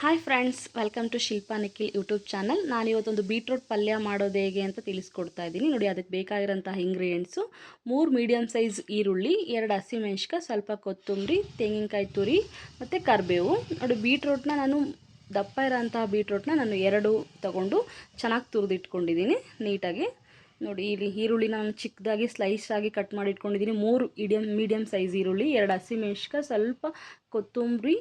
Hi friends welcome to Shilpa Nikhil YouTube channel ನಾನು ಇವತ್ತೊಂದು beetroot ಪಲ್ಯ ಮಾಡೋದು ಹೇಗೆ ಅಂತ ತಿಳಿಸ್ಕೊಡ್ತಾ ಇದ್ದೀನಿ. ನೋಡಿ, ಅದಕ್ಕೆ ಬೇಕಾಗಿರೋಂತಹ ಇಂಗ್ರೀಡಿಯೆಂಟ್ಸು ಮೂರು ಮೀಡಿಯಮ್ ಸೈಜ್ ಈರುಳ್ಳಿ, ಎರಡು ಹಸಿಮೆಣ್ಸಿಕಾಯಿ ಸ್ವಲ್ಪ ಕೊತ್ತಂಬರಿ, ತೆಂಗಿನಕಾಯಿ ತುರಿ ಮತ್ತು ಕರಿಬೇವು. ನೋಡಿ ಬೀಟ್ರೂಟ್ನ ನಾನು ದಪ್ಪ ಇರೋಂತಹ ಬೀಟ್ರೂಟ್ನ ನಾನು ಎರಡು ತಗೊಂಡು ಚೆನ್ನಾಗಿ ತುರಿದಿಟ್ಕೊಂಡಿದ್ದೀನಿ ನೀಟಾಗಿ. ನೋಡಿ, ಇಲ್ಲಿ ಈರುಳ್ಳಿ ನಾನು ಚಿಕ್ಕದಾಗಿ ಸ್ಲೈಸ್ ಆಗಿ ಕಟ್ ಮಾಡಿ ಇಟ್ಕೊಂಡಿದ್ದೀನಿ ಮೂರು ಇಡಿಯಮ್ ಮೀಡಿಯಮ್ ಸೈಜ್ ಈರುಳ್ಳಿ, ಎರಡು ಹಸಿಮೆಣ್ಸಿಕಾಯಿ ಸ್ವಲ್ಪ ಕೊತ್ತಂಬರಿ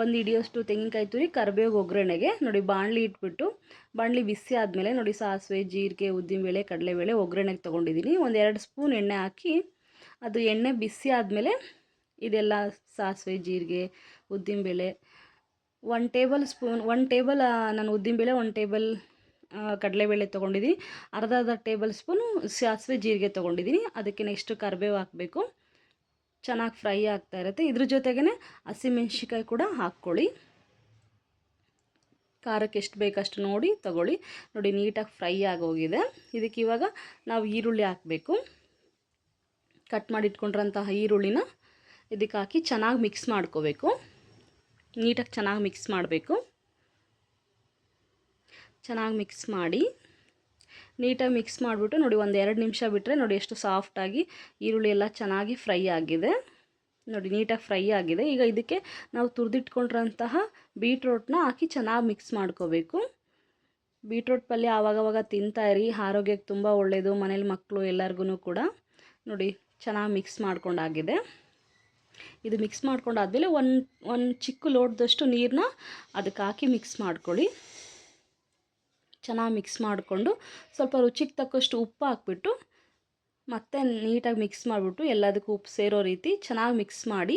ಒಂದು ಹಿಡಿಯೋಷ್ಟು ತೆಂಗಿನಕಾಯಿ ತುರಿ ಕರಿಬೇವು ಒಗ್ಗರಣೆಗೆ, ನೋಡಿ ಬಾಣಲಿ ಇಟ್ಬಿಟ್ಟು, ಬಾಣಲಿ ಬಿಸಿ ಆದಮೇಲೆ ನೋಡಿ ಸಾಸಿವೆ, ಜೀರಿಗೆ, ಉದ್ದಿನಬೇಳೆ, ಕಡಲೆಬೇಳೆ ಒಗ್ಗರಣೆಗೆ ತೊಗೊಂಡಿದ್ದೀನಿ. ಒಂದು ಎರಡು ಸ್ಪೂನ್ ಎಣ್ಣೆ ಹಾಕಿ, ಅದು ಎಣ್ಣೆ ಬಿಸಿ ಆದಮೇಲೆ ಇದೆಲ್ಲ ಸಾಸಿವೆ, ಜೀರಿಗೆ, ಉದ್ದಿನಬೇಳೆ one tablespoon one table ನಾನು ಉದ್ದಿನಬೇಳೆ ಒನ್ ಟೇಬಲ್ ಕಡಲೆಬೇಳೆ ತೊಗೊಂಡಿದ್ದೀನಿ. ಅರ್ಧ ಅರ್ಧ ಟೇಬಲ್ ಸ್ಪೂನು ಸಾಸಿವೆ, ಜೀರಿಗೆ ತೊಗೊಂಡಿದ್ದೀನಿ. ಅದಕ್ಕೆ ನೆಕ್ಸ್ಟು ಕರಿಬೇವು ಹಾಕಬೇಕು. ಚೆನ್ನಾಗಿ ಫ್ರೈ ಆಗ್ತಾ ಇರುತ್ತೆ. ಇದ್ರ ಜೊತೆಗೇ ಹಸಿಮೆಣ್ಸಿಕಾಯಿ ಕೂಡ ಹಾಕ್ಕೊಳ್ಳಿ. ಖಾರಕ್ಕೆ ಎಷ್ಟು ಬೇಕಷ್ಟು ನೋಡಿ ತಗೊಳ್ಳಿ. ನೋಡಿ, ನೀಟಾಗಿ ಫ್ರೈ ಆಗೋಗಿದೆ. ಇದಕ್ಕೆ ಇವಾಗ ನಾವು ಈರುಳ್ಳಿ ಹಾಕಬೇಕು. ಕಟ್ ಮಾಡಿ ಇಟ್ಕೊಂಡಿರೋಂತಹ ಈರುಳ್ಳಿನ ಇದಕ್ಕೆ ಹಾಕಿ ಚೆನ್ನಾಗಿ ಮಿಕ್ಸ್ ಮಾಡ್ಕೋಬೇಕು. ನೀಟಾಗಿ ಚೆನ್ನಾಗಿ ಮಿಕ್ಸ್ ಮಾಡಬೇಕು. ಚೆನ್ನಾಗಿ ಮಿಕ್ಸ್ ಮಾಡಿ ನೀಟಾಗಿ ಮಿಕ್ಸ್ ಮಾಡಿಬಿಟ್ಟು ನೋಡಿ ಒಂದು ಎರಡು ನಿಮಿಷ ಬಿಟ್ಟರೆ ನೋಡಿ ಎಷ್ಟು ಸಾಫ್ಟಾಗಿ ಈರುಳ್ಳಿ ಎಲ್ಲ ಚೆನ್ನಾಗಿ ಫ್ರೈ ಆಗಿದೆ. ನೋಡಿ ನೀಟಾಗಿ ಫ್ರೈ ಆಗಿದೆ. ಈಗ ಇದಕ್ಕೆ ನಾವು ತುರಿದಿಟ್ಕೊಂಡಿರೋಂತಹ ಬೀಟ್ರೋಟ್ನ ಹಾಕಿ ಚೆನ್ನಾಗಿ ಮಿಕ್ಸ್ ಮಾಡ್ಕೋಬೇಕು. ಬೀಟ್ರೋಟ್ ಪಲ್ಯ ಆವಾಗವಾಗ ತಿಂತಾಯಿರಿ ಆರೋಗ್ಯಕ್ಕೆ ತುಂಬ ಒಳ್ಳೆಯದು ಮನೇಲಿ ಮಕ್ಕಳು ಎಲ್ಲರಿಗೂ ಕೂಡ. ನೋಡಿ ಚೆನ್ನಾಗಿ ಮಿಕ್ಸ್ ಮಾಡ್ಕೊಂಡಾಗಿದೆ. ಇದು ಮಿಕ್ಸ್ ಮಾಡ್ಕೊಂಡಾದ್ಮೇಲೆ ಒಂದು ಒಂದು ಚಿಕ್ಕ ಲೋಟದಷ್ಟು ನೀರನ್ನ ಅದಕ್ಕೆ ಹಾಕಿ ಮಿಕ್ಸ್ ಮಾಡ್ಕೊಳ್ಳಿ. ಚೆನ್ನಾಗಿ ಮಿಕ್ಸ್ ಮಾಡಿಕೊಂಡು ಸ್ವಲ್ಪ ರುಚಿಗೆ ತಕ್ಕಷ್ಟು ಉಪ್ಪು ಹಾಕ್ಬಿಟ್ಟು ಮತ್ತೆ ನೀಟಾಗಿ ಮಿಕ್ಸ್ ಮಾಡಿಬಿಟ್ಟು ಎಲ್ಲದಕ್ಕೂ ಉಪ್ಪು ಸೇರೋ ರೀತಿ ಚೆನ್ನಾಗಿ ಮಿಕ್ಸ್ ಮಾಡಿ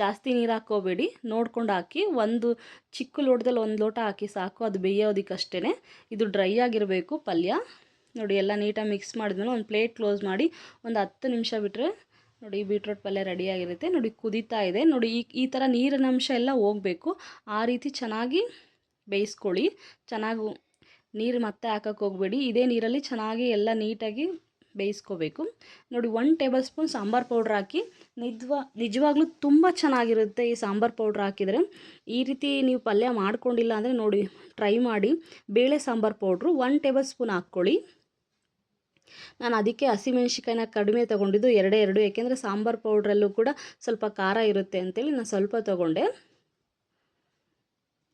ಜಾಸ್ತಿ ನೀರು ಹಾಕೋಬೇಡಿ ನೋಡ್ಕೊಂಡು ಹಾಕಿ ಒಂದು ಚಿಕ್ಕ ಲೋಟದಲ್ಲಿ ಒಂದು ಲೋಟ ಹಾಕಿ ಸಾಕು. ಅದು ಬೇಯೋದಕ್ಕಷ್ಟೇ ಇದು ಡ್ರೈ ಆಗಿರಬೇಕು ಪಲ್ಯ. ನೋಡಿ ಎಲ್ಲ ನೀಟಾಗಿ ಮಿಕ್ಸ್ ಮಾಡಿದ್ಮೇಲೆ ಒಂದು ಪ್ಲೇಟ್ ಕ್ಲೋಸ್ ಮಾಡಿ ಒಂದು ಹತ್ತು ನಿಮಿಷ ಬಿಟ್ಟರೆ ನೋಡಿ ಬೀಟ್ರೋಟ್ ಪಲ್ಯ ರೆಡಿಯಾಗಿರುತ್ತೆ ನೋಡಿ ಕುದೀತಾ ಇದೆ. ನೋಡಿ ಈ ಈ ಥರ ನೀರಿನ ಅಂಶ ಎಲ್ಲ ಹೋಗಬೇಕು. ಆ ರೀತಿ ಚೆನ್ನಾಗಿ ಬೇಯಿಸ್ಕೊಳ್ಳಿ. ಚೆನ್ನಾಗಿ ನೀರು ಮತ್ತೆ ಹಾಕಕ್ಕೆ ಹೋಗಬೇಡಿ. ಇದೇ ನೀರಲ್ಲಿ ಚೆನ್ನಾಗಿ ಎಲ್ಲ ನೀಟಾಗಿ ಬೇಯಿಸ್ಕೋಬೇಕು. ನೋಡಿ one tablespoon sambar powder ಹಾಕಿ. ನಿಜವಾ, ನಿಜವಾಗ್ಲೂ ತುಂಬ ಚೆನ್ನಾಗಿರುತ್ತೆ ಈ ಸಾಂಬಾರು ಪೌಡ್ರ್ ಹಾಕಿದರೆ. ಈ ರೀತಿ ನೀವು ಪಲ್ಯ ಮಾಡ್ಕೊಂಡಿಲ್ಲ ಅಂದರೆ ನೋಡಿ ಟ್ರೈ ಮಾಡಿ. ಬೇಳೆ sambar powder one tablespoon ಹಾಕ್ಕೊಳ್ಳಿ. ನಾನು ಅದಕ್ಕೆ ಹಸಿಮೆಣ್ಸಿಕಾಯಿನ ಕಡಿಮೆ ತೊಗೊಂಡಿದ್ದು ಎರಡೇ ಎರಡು, ಏಕೆಂದರೆ ಸಾಂಬಾರು ಪೌಡ್ರಲ್ಲೂ ಕೂಡ ಸ್ವಲ್ಪ ಖಾರ ಇರುತ್ತೆ ಅಂತೇಳಿ ನಾನು ಸ್ವಲ್ಪ ತೊಗೊಂಡೆ.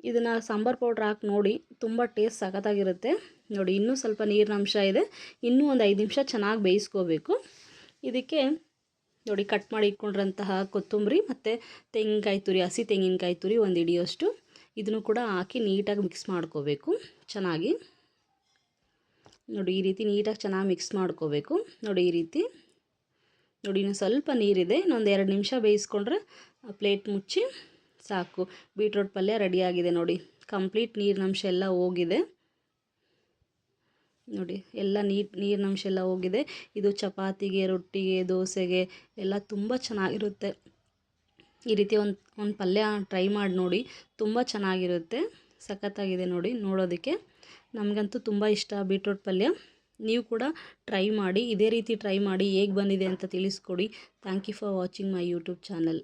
ಇದನ್ನು ಸಾಂಬಾರು ಪೌಡ್ರ್ ಹಾಕಿ ನೋಡಿ ತುಂಬ ಟೇಸ್ಟ್ ಸಖತ್ತಾಗಿರುತ್ತೆ. ನೋಡಿ, ಇನ್ನೂ ಸ್ವಲ್ಪ ನೀರಿನ ಅಂಶ ಇದೆ. ಇನ್ನೂ ಒಂದು ಐದು ನಿಮಿಷ ಚೆನ್ನಾಗಿ ಬೇಯಿಸ್ಕೋಬೇಕು. ಇದಕ್ಕೆ ನೋಡಿ ಕಟ್ ಮಾಡಿ ಇಟ್ಕೊಂಡಿರೋಂತಹ ಕೊತ್ತಂಬರಿ ಮತ್ತು ತೆಂಗಿನಕಾಯಿ ತುರಿ, ಹಸಿ ತೆಂಗಿನಕಾಯಿ ತುರಿ ಒಂದು ಹಿಡಿಯೋಷ್ಟು. ಇದನ್ನು ಕೂಡ ಹಾಕಿ ನೀಟಾಗಿ ಮಿಕ್ಸ್ ಮಾಡ್ಕೋಬೇಕು ಚೆನ್ನಾಗಿ. ನೋಡಿ, ಈ ರೀತಿ ನೀಟಾಗಿ ಚೆನ್ನಾಗಿ ಮಿಕ್ಸ್ ಮಾಡ್ಕೋಬೇಕು. ನೋಡಿ, ಈ ರೀತಿ. ನೋಡಿ, ಇನ್ನು ಸ್ವಲ್ಪ ನೀರಿದೆ. ಇನ್ನೊಂದು ಎರಡು ನಿಮಿಷ ಬೇಯಿಸ್ಕೊಂಡ್ರೆ ಪ್ಲೇಟ್ ಮುಚ್ಚಿ ಸಾಕು. ಬೀಟ್ರೋಟ್ ಪಲ್ಯ ರೆಡಿಯಾಗಿದೆ ನೋಡಿ. ಕಂಪ್ಲೀಟ್ ನೀರಿನಂಶ ಎಲ್ಲ ಹೋಗಿದೆ. ನೋಡಿ, ಎಲ್ಲ ನೀಟ್, ನೀರಿನಂಶ ಎಲ್ಲ ಹೋಗಿದೆ. ಇದು ಚಪಾತಿಗೆ, ರೊಟ್ಟಿಗೆ, ದೋಸೆಗೆ ಎಲ್ಲ ತುಂಬ ಚೆನ್ನಾಗಿರುತ್ತೆ. ಈ ರೀತಿ ಒಂದು ಒಂದು ಪಲ್ಯ ಟ್ರೈ ಮಾಡಿ ನೋಡಿ. ತುಂಬ ಚೆನ್ನಾಗಿರುತ್ತೆ. ಸಖತ್ತಾಗಿದೆ ನೋಡಿ ನೋಡೋದಕ್ಕೆ. ನಮಗಂತೂ ತುಂಬ ಇಷ್ಟ ಬೀಟ್ರೋಟ್ ಪಲ್ಯ. ನೀವು ಕೂಡ ಟ್ರೈ ಮಾಡಿ, ಇದೇ ರೀತಿ ಟ್ರೈ ಮಾಡಿ ಹೇಗೆ ಬಂದಿದೆ ಅಂತ ತಿಳಿಸ್ಕೊಡಿ. Thank you for watching my YouTube channel.